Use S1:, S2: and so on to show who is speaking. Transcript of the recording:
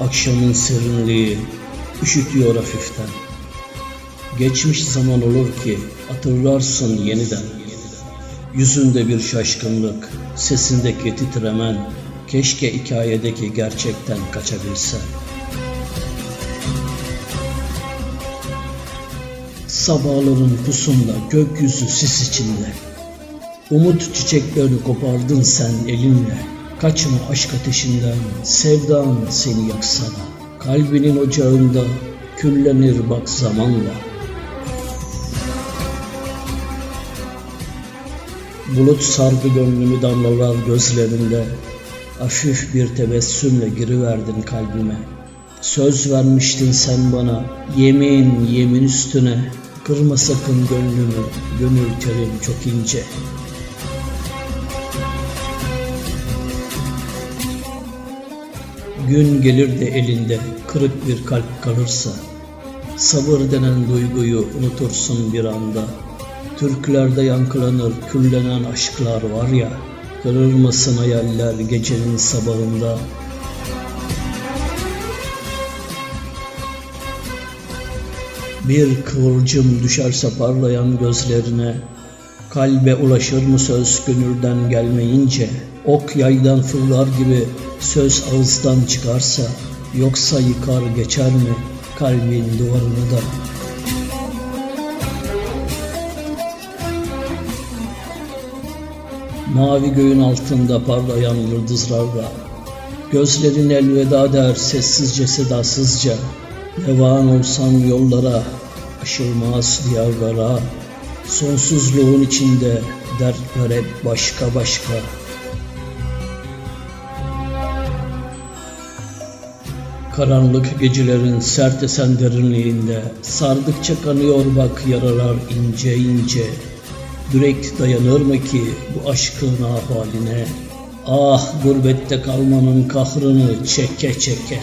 S1: Akşamın serinliği üşütüyor hafiften. Geçmiş zaman olur ki hatırlarsın yeniden. Yüzünde bir şaşkınlık, sesindeki titremen, keşke hikayedeki gerçekten kaçabilsen. Sabahların pusunda gökyüzü sis içinde. Umut çiçeklerini kopardın sen elinle. Kaçma aşk ateşinden, sevdan seni yaksana. Kalbinin ocağında küllenir bak zamanla. Bulut sardı gönlümü damlalar gözlerinde. Hafif bir tebessümle giriverdin kalbime. Söz vermiştin sen bana, yemin yemin üstüne. Kırma sakın gönlümü, gönül terim çok ince. Gün gelir de elinde kırık bir kalp kalırsa, sabır denen duyguyu unutursun bir anda. Türklerde yankılanır küllenen aşklar var ya, kırılmasın hayaller gecenin sabahında. Bir kıvılcım düşerse parlayan gözlerine, Kalbe ulaşır mı söz gönülden gelmeyince, ok yaydan fırlar gibi söz ağızdan çıkarsa, yoksa yıkar geçer mi kalbin duvarını da? Mavi göğün altında parlayan yıldızlarla, gözlerin elveda der sessizce sedasızca, revan olsam yollara, aşılmaz diyarlara, Sonsuzluğun içinde dertler hep başka başka. Karanlık gecelerin sert esen derinliğinde sardıkça kanıyor bak yaralar ince ince. Yürek dayanır mı ki bu aşkın haline? Ah gurbette kalmanın kahrını çeke çeke.